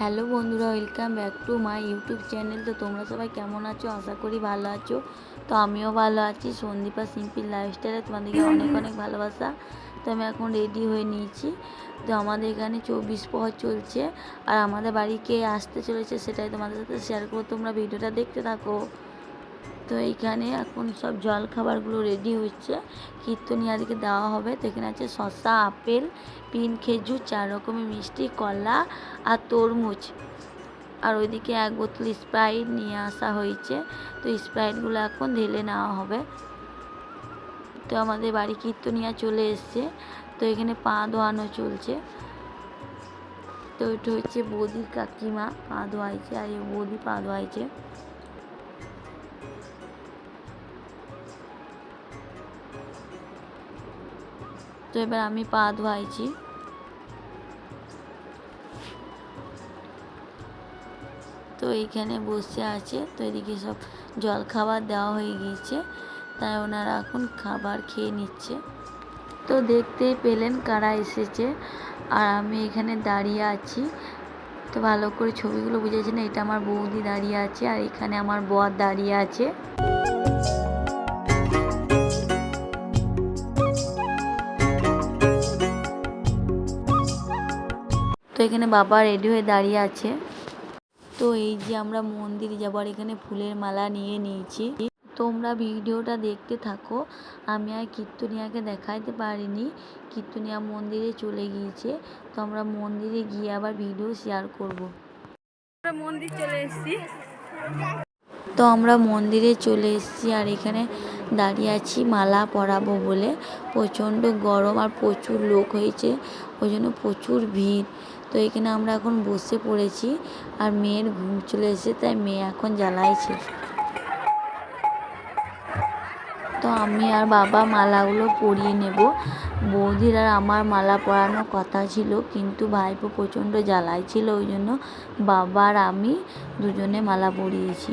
Hello বন্ধুরা welcome back to my YouTube channel তো তোমরা সবাই কেমন আছো? আশা করি ভালো আছো। তো আমিও ভালো আছি। সন্দীপা সিম্পল লাইফস্টাইলে তোমাদেরকে অনেক অনেক ভালোবাসা। তো আমি এখন রেডি হয়ে নিয়েছি। তো আমাদের এখানে চব্বিশ প্রহর চলছে। আর আমাদের বাড়ি কে আসতে চলেছে সেটাই তোমাদের সাথে শেয়ার করো তোমরা ভিডিওটা দেখতে থাকো। তো এইখানে এখন সব জল খাবারগুলো রেডি হচ্ছে কীর্তনিয়াদিকে দেওয়া হবে। তো এখানে আছে শসা, আপেল, পিন খেজুর, চার রকমের মিষ্টি, কলা আর তরমুজ। আর ওইদিকে এক বোতল স্প্রাইট নিয়ে আসা হয়েছে। তো স্প্রাইটগুলো এখন ঢেলে নেওয়া হবে। তো আমাদের বাড়ি কীর্তনিয়া চলে এসছে। তো এখানে পা ধোয়ানো চলছে। তো এটা হচ্ছে বৌদির কাকিমা পা ধোয়াইছে আর এই বৌদি পা ধোয়াইছে। এবার আমি পা ধোয়াইছি। তো এইখানে বসে আছে, তো এদিকে সব জল খাবার দেওয়া হয়ে গিয়েছে, তাই ওনারা এখন খাবার খেয়ে নিচ্ছে। তো দেখতেই পেলেন কারা এসেছে, আর আমি এখানে দাঁড়িয়ে আছি। তো ভালো করে ছবিগুলো বুঝেছি না এটা আমার বৌদি দাঁড়িয়ে আছে, আর এখানে আমার বর দাঁড়িয়ে আছে। তো এখানে বাবা রেডি হয়ে দাঁড়িয়ে আছে। তো এই যে আমরা মন্দিরে যাবার এখানে ফুলের মালা নিয়ে নিয়েছি। তোমরা ভিডিওটা দেখতে থাকো। আমি আর কীর্তনিয়াকে দেখাইতে পারিনি। কীর্তনিয়া মন্দিরে চলে গিয়েছে। তো আমরা মন্দিরে গিয়ে আবার ভিডিও শেয়ার করব। আমরা মন্দির চলে এসেছি। তো আমরা মন্দিরে চলে এসেছি আর এখানে দাঁড়িয়ে আছি, মালা পরাবো বলে। প্রচণ্ড গরম আর প্রচুর লোক হয়েছে, ওই জন্য প্রচুর ভিড়। তো এখানে আমরা এখন বসে পড়েছি আর মেয়ের ঘুম চলে এসেছে, তাই মেয়ে এখন জ্বালাইছে। তো আমি আর বাবা মালাগুলো পরিয়ে নেব। বৌদির আর আমার মালা পরানোর কথা ছিল, কিন্তু ভাইপো প্রচণ্ড জ্বালাই ছিল ওই জন্য বাবা আর আমি দুজনে মালা পরিয়েছি।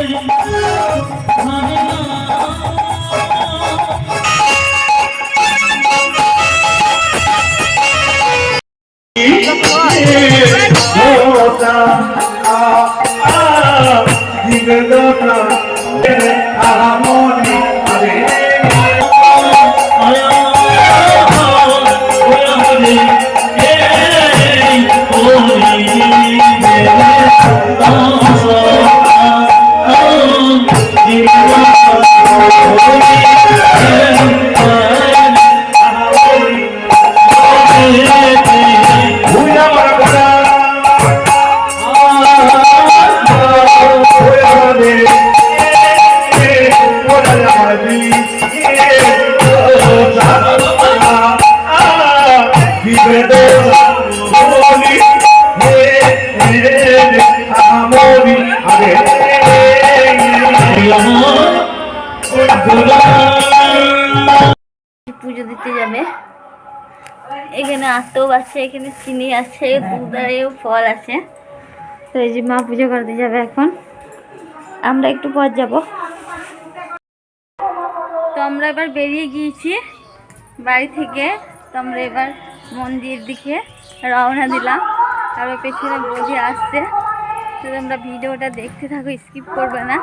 Oh, oh, oh, oh, পুজো দিতে যাবে। এখানে আতপ আছে, এখানে চিনি আছে, দুধ আর এও ফল আছে। তো এই যে মা পুজো করতে যাবে এখন। আমরা একটু পর যাব। তো আমরা এবার বেরিয়ে গিয়েছি বাড়ি থেকে। তো আমরা এবার মন্দির দিকে রওনা দিলাম। আর পেছনে বৌদি আসছে। তো তোমরা ভিডিওটা দেখতে থাকো, স্কিপ করবে না।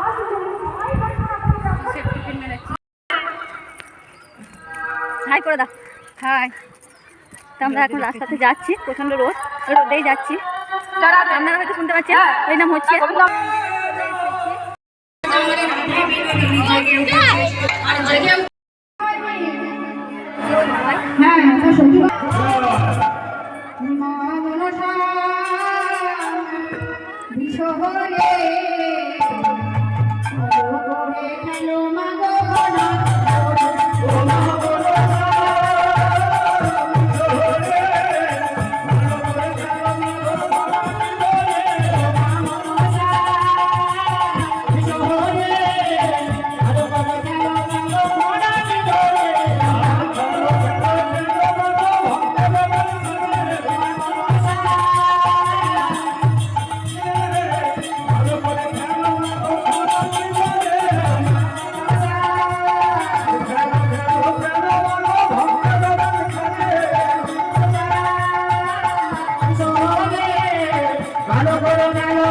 হাই করে দাও হাই তো আমরা এখন রাস্তাতে যাচ্ছি প্রচণ্ড রোদ রোদেই যাচ্ছি আপনারা হয়তো শুনতে পাচ্ছেন ওই নাম হচ্ছে বিশ্বহরে Alô, coronel!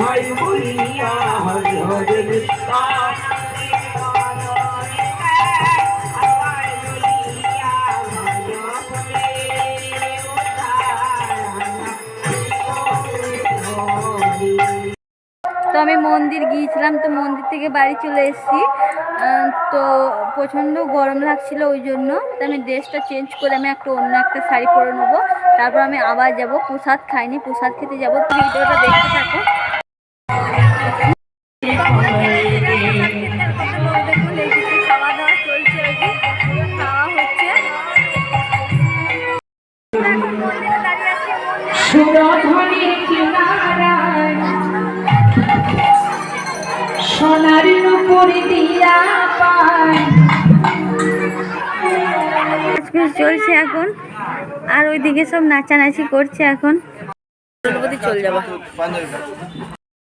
ভাই বলিয়া হরি তো আমি মন্দির গিয়েছিলাম, তো মন্দির থেকে বাড়ি চলে এসেছি। তো প্রচণ্ড গরম লাগছিল ওই জন্য। তো আমি ড্রেসটা চেঞ্জ করে আমি একটা অন্য একটা শাড়ি পরে নেব। তারপর আমি আবার যাব প্রসাদ খাইনি প্রসাদ খেতে যাব। ভিডিওটা দেখতে থাকো। সোনার উপর দিয়া পায়। চলছে এখন আর ওইদিকে সব নাচানাচি করছে এখন। চলে যাব।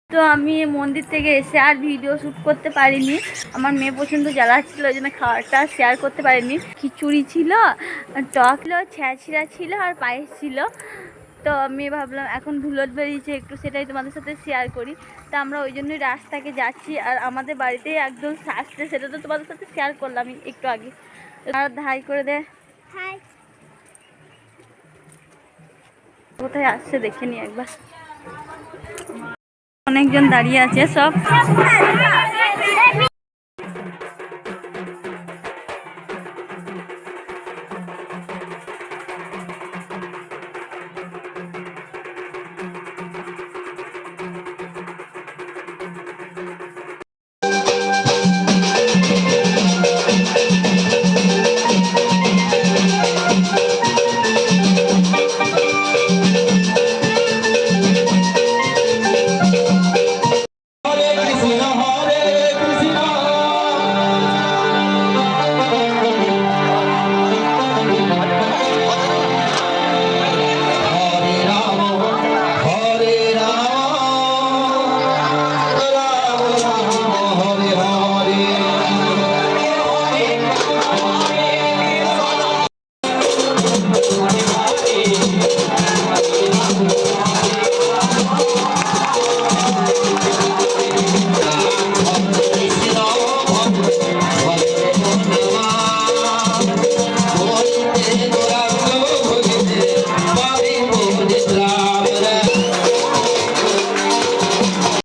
তো আমি মন্দির থেকে এসে আর ভিডিও শ্যুট করতে পারিনি। আমার মেয়ে পর্যন্ত জ্বালাচ্ছিল ওই জন্য খাওয়াটা শেয়ার করতে পারিনি। খিচুড়ি ছিল টক ছিল ছ্যাঁচিড়া ছিল আর পায়েস ছিল। তো আমি ভাবলাম এখন ধুলোট বেরিয়েছে একটু সেটাই তোমাদের সাথে শেয়ার করি। তো আমরা ওই জন্যই রাস্তাকে যাচ্ছি আর আমাদের বাড়িতেই একদম আসছে সেটা তো তোমাদের সাথে শেয়ার করলাম একটু আগে। আর ধাই করে দে। কোথায় আসছে দেখে নি একবার। অনেকজন দাঁড়িয়ে আছে সব